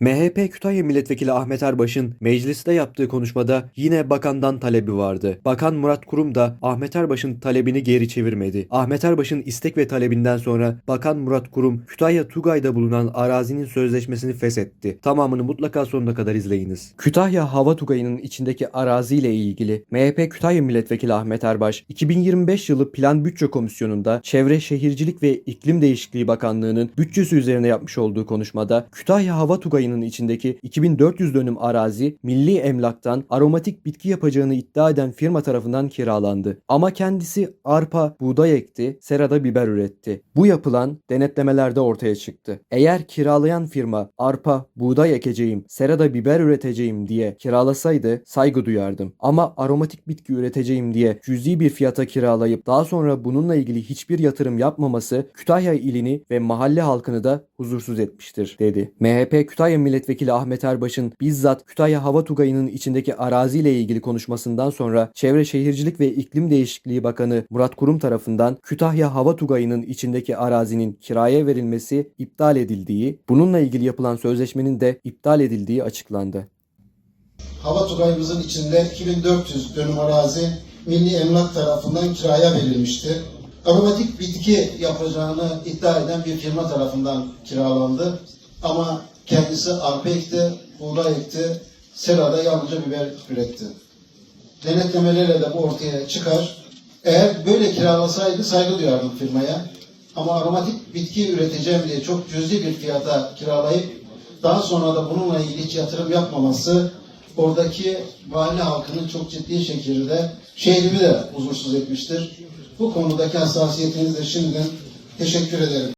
MHP Kütahya Milletvekili Ahmet Erbaş'ın mecliste yaptığı konuşmada yine bakandan talebi vardı. Bakan Murat Kurum da Ahmet Erbaş'ın talebini geri çevirmedi. Ahmet Erbaş'ın istek ve talebinden sonra Bakan Murat Kurum Kütahya Tugay'da bulunan arazinin sözleşmesini feshetti. Tamamını mutlaka sonuna kadar izleyiniz. Kütahya Hava Tugayı'nın içindeki araziyle ilgili MHP Kütahya Milletvekili Ahmet Erbaş 2025 yılı Plan Bütçe Komisyonu'nda Çevre Şehircilik ve İklim Değişikliği Bakanlığı'nın bütçesi üzerine yapmış olduğu konuşmada Kütahya Hava Tugayı'nın içindeki 2400 dönüm arazi milli emlaktan aromatik bitki yapacağını iddia eden firma tarafından kiralandı. Ama kendisi arpa, buğday ekti, serada biber üretti. Bu yapılan denetlemelerde ortaya çıktı. Eğer kiralayan firma arpa, buğday ekeceğim, serada biber üreteceğim diye kiralasaydı saygı duyardım. Ama aromatik bitki üreteceğim diye cüzi bir fiyata kiralayıp daha sonra bununla ilgili hiçbir yatırım yapmaması Kütahya ilini ve mahalle halkını da huzursuz etmiştir dedi. MHP Kütahya Milletvekili Ahmet Erbaş'ın bizzat Kütahya Hava Tugayı'nın içindeki araziyle ilgili konuşmasından sonra Çevre Şehircilik ve İklim Değişikliği Bakanı Murat Kurum tarafından Kütahya Hava Tugayı'nın içindeki arazinin kiraya verilmesi iptal edildiği, bununla ilgili yapılan sözleşmenin de iptal edildiği açıklandı. Hava Tugayımızın içinde 2400 dönüm arazi Milli Emlak tarafından kiraya verilmişti. Aromatik bitki yapacağını iddia eden bir firma tarafından kiralandı. Ama kendisi arpa ekti, buğday ekti, serada yalnızca biber üretti. Denetlemelerle de bu ortaya çıkar. Eğer böyle kiralasaydı saygı duyardım firmaya. Ama aromatik bitki üreteceğim diye çok cüzi bir fiyata kiralayıp daha sonra da bununla ilgili hiç yatırım yapmaması oradaki mahalle halkının çok ciddi şekilde şehrimi de huzursuz etmiştir. Bu konudaki hassasiyetinizle şimdiden teşekkür ederim.